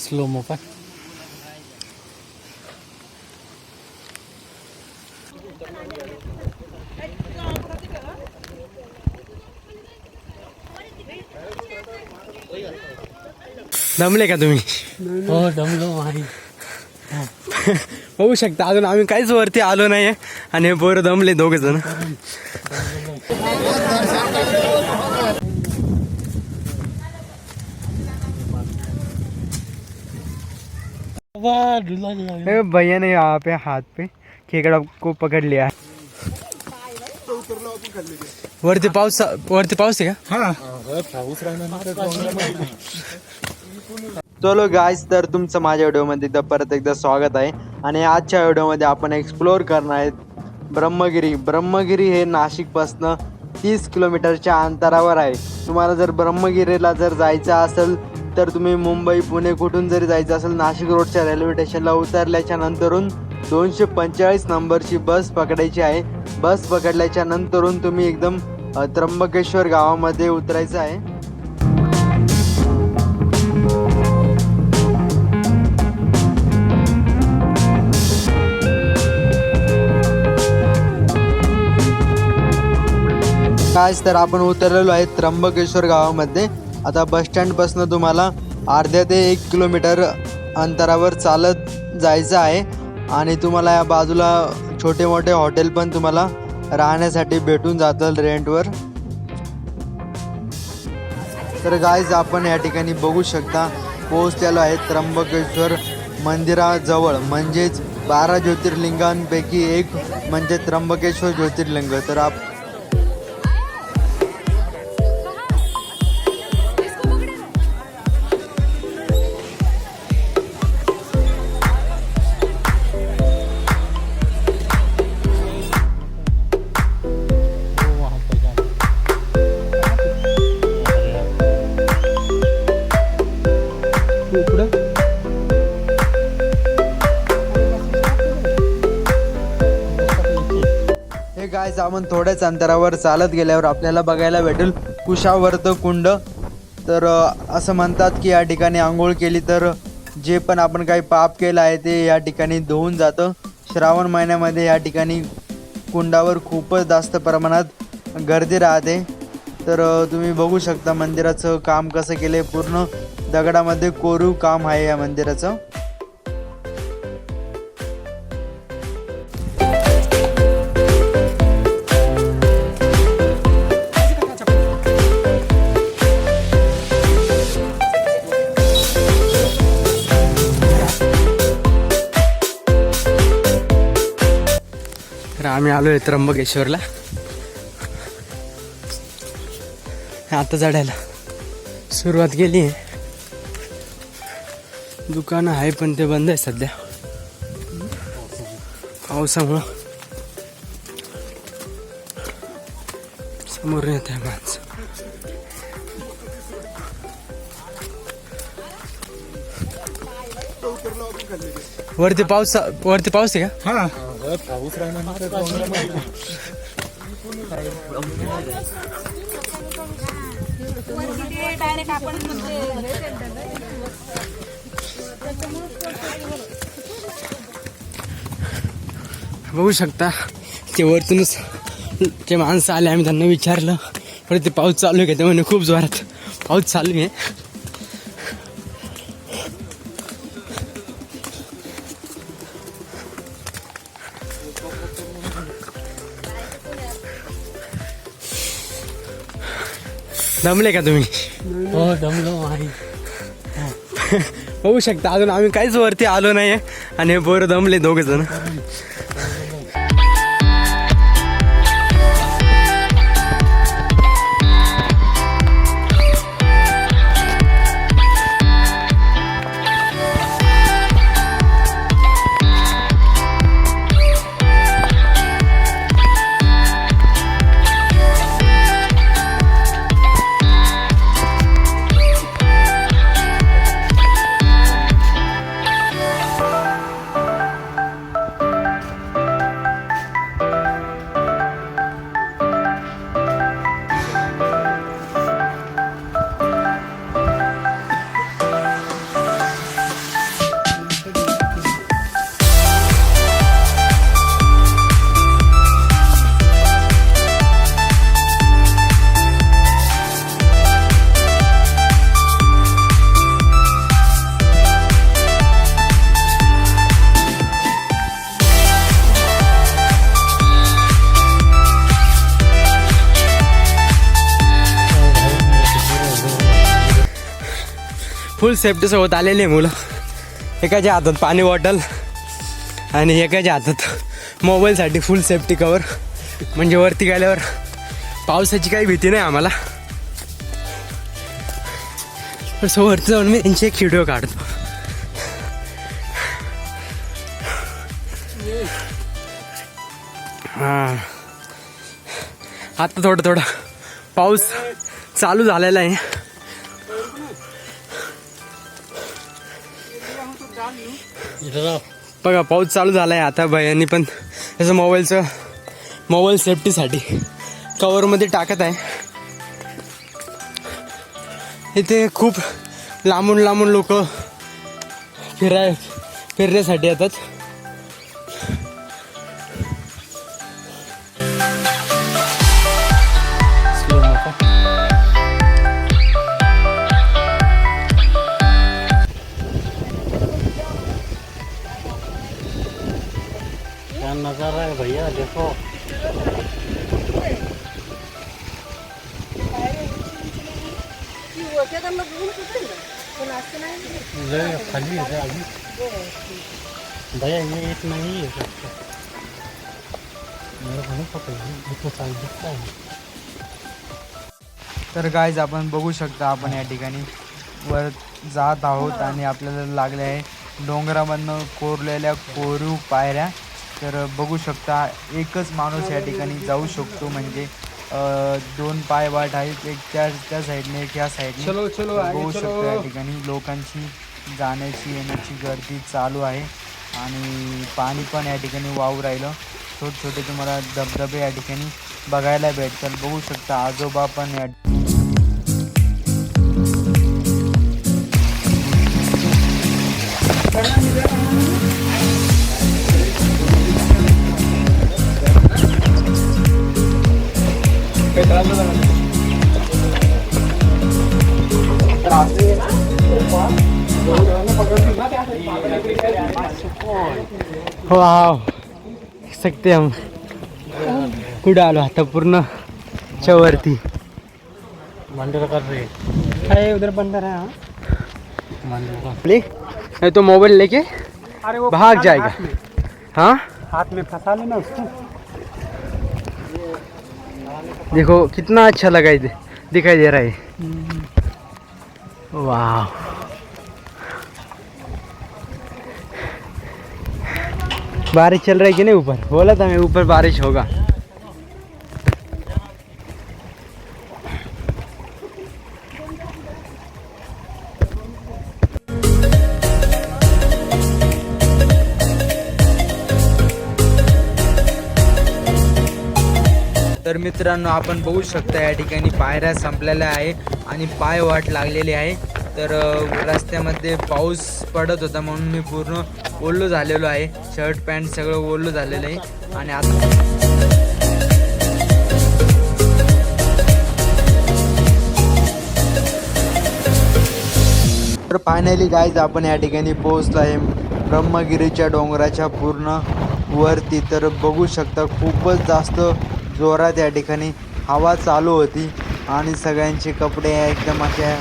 Slow mo पण दमले का तुम्ही? हो दमलो माही होऊ शकता अजून आम्ही काहीच वरती आलो नाही आणि हे पोरं दमले दोघ जण भैया ने यहाँ पे हाथ पे खेकडा को पकड़ लिया है। वरती पाऊस वरती पाऊस आहे का चलो गाईज तर तुमचं माझ्या व्हिडिओमध्ये एकदा परत एकदा स्वागत आहे. आणि आजच्या व्हिडिओमध्ये आपण एक्सप्लोअर करणार आहेत ब्रह्मगिरी. ब्रह्मगिरी हे नाशिकपासनं तीस किलोमीटरच्या अंतरावर आहे. तुम्हाला जर ब्रह्मगिरीला जर जायचं असेल तर तुम्ही मुंबई पुणे कुठून जरी जायचं असेल नाशिक रोडच्या रेल्वे स्टेशनला उतरल्याच्या नंतरून दोनशे पंचेचाळीस नंबरची बस पकडायची आहे. बस पकडल्याच्या नंतरून तुम्ही एकदम त्र्यंबकेश्वर गावामध्ये उतरायचं आहे. कायच तर आपण उतरलेलो आहे त्र्यंबकेश्वर गावामध्ये. आता बसस्टँडपासून तुम्हाला अर्ध्या ते एक किलोमीटर अंतरावर चालत जायचं आहे. आणि तुम्हाला या बाजूला छोटे मोठे हॉटेल पण तुम्हाला राहण्यासाठी भेटून जातं रेंटवर तर गायज आपण या ठिकाणी बघू शकता पोहोचलेलो आहे त्र्यंबकेश्वर मंदिराजवळ. म्हणजेच बारा ज्योतिर्लिंगांपैकी एक म्हणजे त्र्यंबकेश्वर ज्योतिर्लिंग. तर आप हे गायज आपण थोड्याच अंतरावर चालत गेल्यावर आपल्याला बघायला भेटेल कुशावर्त कुंड. तर असं म्हणतात की या ठिकाणी आंघोळ केली तर जे पण आपण काही पाप केलं आहे ते या ठिकाणी धुवून जातं. श्रावण महिन्यामध्ये या ठिकाणी कुंडावर खूपच जास्त प्रमाणात गर्दी राहते. तर तुम्ही बघू शकता मंदिराचं काम कसं केलं आहे पूर्ण. दगडामध्ये कोरीव काम आहे या मंदिराचं. आम्ही आलो आहे त्र्यंबकेश्वरला. आता चढायला. सुरुवात केली आहे. दुकानं आहे पण ते बंद आहे सध्या. पावसामुळं. समोर येत आहे माणसं. वरती पाऊस वरती पाऊस आहे का? डायरेक्ट आपण बघू शकता ते वरतूनच ते माणसं आले आम्ही त्यांना विचारलं. परत ते पाऊस चालू आहे का? ते म्हणे खूप जोरात पाऊस चालू आहे. दमले का तुम्ही? हो दमलो माही होऊ शकता. अजून आम्ही काहीच वरती आलो नाही आणि हे पोरं दमले दोघ जण फुल सेफ्टीसोबत आलेले मुलं. एकाच्या हातात पाणी बॉटल आणि एकाच्या हातात मोबाईलसाठी फुल सेफ्टी कवर म्हणजे वरती गेल्यावर पावसाची काही भीती नाही आम्हाला. पण सो वरती जाऊन मी त्यांची एक व्हिडिओ काढतो. हां. आता थोडं थोडं पाऊस चालू झालेला आहे. बघा पाऊस चालू झाला आहे आता भैयांनी पण त्याचं मोबाईलचं मोबाईल सेफ्टीसाठी कवरमध्ये टाकत आहे. इथे खूप लांबून लांबून लोक फिराय फिरण्यासाठी येतात. क्या नजारा है भैया देखो खाली है अभी भैया ये इतना ही है नहीं पता तो दिखता है तर गायज आपण बघू शकता आपण या ठिकाणी वर जात आहोत आणि आपल्याला लागले आहे डोंगरामधनं कोरलेल्या कोरू पायऱ्या. तर बघू शकता एकच माणूस या ठिकाणी जाऊ शकतो. म्हणजे दोन पाय वाट आहेत. एक त्या त्या साईडने एक या साईडने. बघू. शकता या ठिकाणी लोकांची जाण्याची येण्याची गर्दी चालू आहे. आणि पाणी पण या ठिकाणी वाहू राहिलं. छोटे छोटे तुम्हाला धबधबे या ठिकाणी बघायला भेटतात. बघू शकता आजोबा पण या वाव सकते हम। कुठं आलो आता पूर्ण? च्या वरती मंदिर कर रहे काय उधर बंदर है. ले. नहीं तो मोबाइल लेके अरे वो भाग जाएगा। हाँ? हाथ में फंसा लेना उसको। देखो कितना अच्छा लगा दिखाई दे रहा है। वाह बारिश चल रही है कि नहीं ऊपर? बोला था मैं ऊपर बारिश होगा। तर मित्रांनो आपण बघू शकता या ठिकाणी पायऱ्या संपलेल्या आहे आणि पाय वाट लागलेली आहे. तर रस्त्यामध्ये पाऊस पडत होता म्हणून मी पूर्ण ओल्लो झालेलो आहे. शर्ट पॅन्ट सगळं ओल्लो झालेलं आहे. आणि आता तर फायनली गायज आपण या ठिकाणी पोहोचलो आहे ब्रह्मगिरीच्या डोंगराच्या पूर्ण वरती. तर बघू शकता खूपच जास्त जोरात या ठिकाणी हवा चालू होती. आणि सगळ्यांचे कपडे एकदम अशा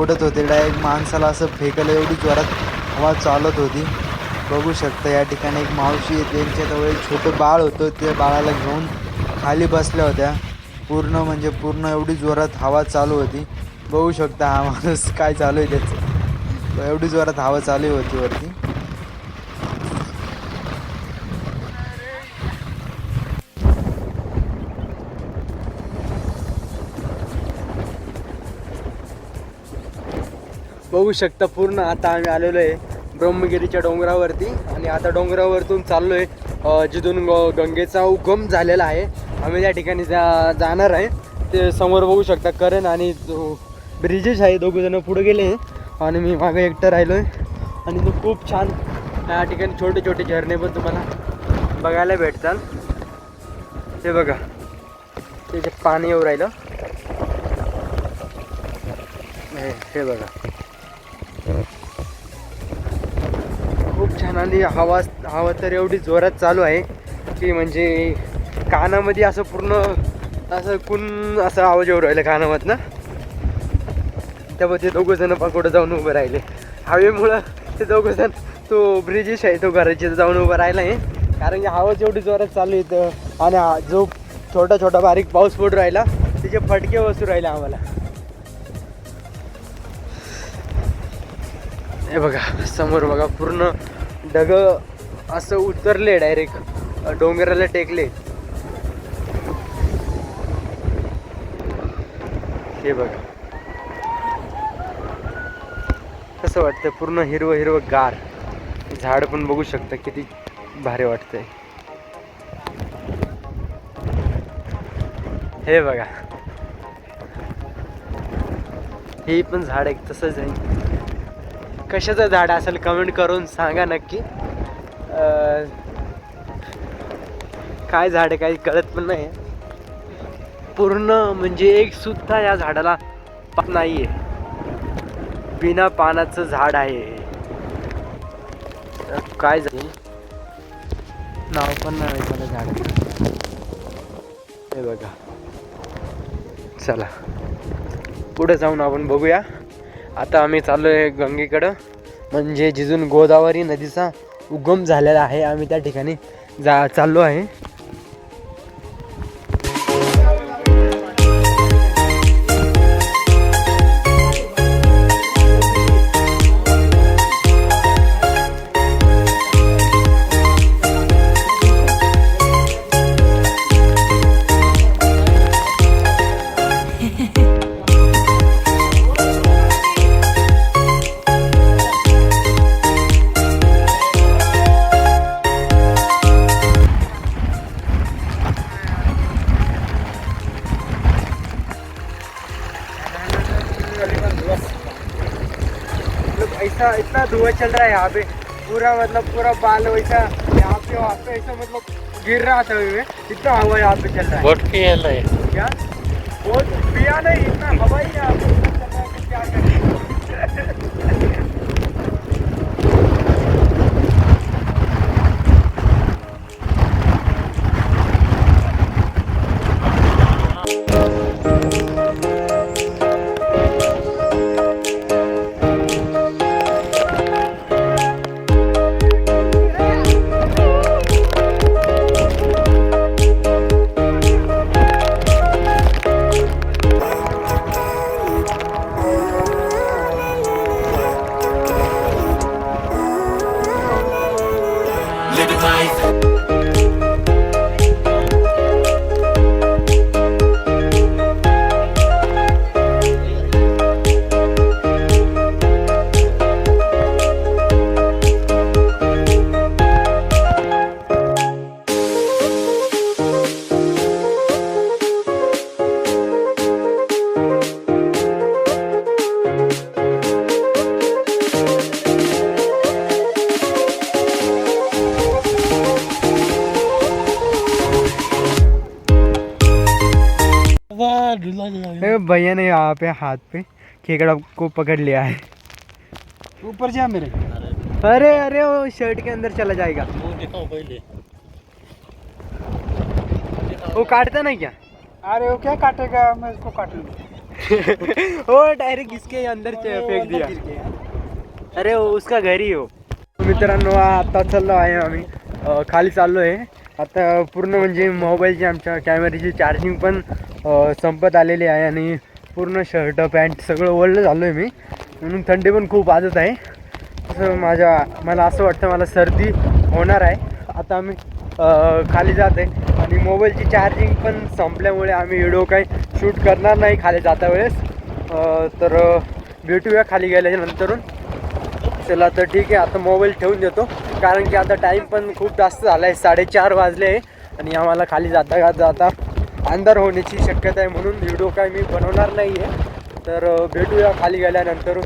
उडत होते. डायरेक्ट माणसाला असं फेकलं एवढी जोरात हवा चालत होती. बघू शकता या ठिकाणी एक मावशी त्यांच्याजवळ एक छोटं बाळ होतं. त्या बाळाला घेऊन खाली बसल्या होत्या. पूर्ण म्हणजे पूर्ण एवढी जोरात हवा चालू होती. बघू शकता हा माणूस काय चालू आहे त्याचं. एवढी जोरात हवा चालू होती वरती. बघू शकता पूर्ण. आता आम्ही आलेलो आहे ब्रह्मगिरीच्या डोंगरावरती आणि आता डोंगरावरतून चाललो आहे जिथून ग गंगेचा उगम झालेला आहे. आम्ही त्या ठिकाणी जा जाणार आहे. ते समोर बघू शकता करण आणि ब्रिजेश आहे दोघंजणं पुढे गेले आणि मी मागं एकटं राहिलो आहे आणि तो खूप छान त्या ठिकाणी छोटे छोटे झरणे पण तुम्हाला बघायला भेटतात. ते बघा. त्याच्यात पाणी येऊ राहिलं. हे हे बघा. खूप छान आणि हवा हवा तर एवढी जोरात चालू आहे की म्हणजे कानामध्ये असं पूर्ण असं कुण असं आवाज येऊ राहिलं कानामधनं. त्यामुळे ते दोघं जण जाऊन उभं राहिले. हवेमुळं ते दोघं जण तो ब्रिजेश आहे तो घराचे जाऊन उभं राहिला आहे. कारण की हवा जेवढी जोरात चालू आहे आणि जो छोटा छोटा बारीक पाऊस पडू राहिला त्याचे फटके बसू राहिले आम्हाला. हे बघा समोर बघा पूर्ण ढग असं उतरले डायरेक्ट डोंगराला टेकले. हे बघा. कसं वाटतं पूर्ण हिरवं हिरवं गार. झाड पण बघू शकता किती भारी वाटतंय. हे बघा. हे पण झाड एक तसंच आहे. कशाचं झाड असेल कमेंट करून सांगा नक्की. काय झाड आहे काही कळत पण नाही. पूर्ण म्हणजे एक सुद्धा या झाडाला पान आहे बिना पानाचं झाड आहे काय झालं नाव पण नाही मला झाड. हे बघा. चला. पुढे जाऊन आपण बघूया. आता आम्ही चाललो आहे गंगेकडं. म्हणजे जिथून गोदावरी नदीचा उगम झालेला आहे. आम्ही त्या ठिकाणी जा चाललो आहे. धुआं चल रहा है यहाँ पे। पूरा मतलब पूरा बाल वैसा यहाँ पे वहाँ पे ऐसा मतलब गिर रहा था में। इतना हवा यहाँ पे चल रहा है। बोट पियायला आहे क्या? बहुत पिया नहीं। भैया ने यहाँ पे हाथ पे खेकड़ा को पकड़ लिया है। ऊपर जा मेरे। अरे अरे वो शर्ट के अंदर चला जाएगा। वो काटता नहीं क्या? अरे वो क्या काटेगा? मैं इसको काट लूँगा वो डायरेक्ट इसके अंदर फेक दिया। अरे वो उसका घरी हो मित्रांनो आता चाललो आहे आम्ही। खाली चाललो आहे आता पूर्ण म्हणजे मोबाईलची आमच्या कॅमेऱ्याची चार्जिंग पण संपत आलेली आहे आणि पूर्ण शर्ट पॅन्ट सगळं ओढलं झालो आहे मी. म्हणून थंडी पण खूप आजत आहे. असं माझ्या मला असं वाटतं मला सर्दी होणार आहे. आता आम्ही खाली जात आहे. आणि मोबाईलची चार्जिंग पण संपल्यामुळे आम्ही व्हिडिओ काही शूट करणार नाही खाली जाता वेळेस. तर भेटूया खाली गेल्याच्या नंतरून. चला तर ठीक आहे. आता मोबाईल ठेवून देतो. कारण की आता टाईम पण खूप जास्त झाला आहे साडेचार वाजले आहे. आणि आम्हाला खाली जाता जाता अंधार होण्याची शक्यता आहे म्हणून व्हिडिओ काय मी बनवणार नाही आहे तर भेटूया खाली गेल्यानंतर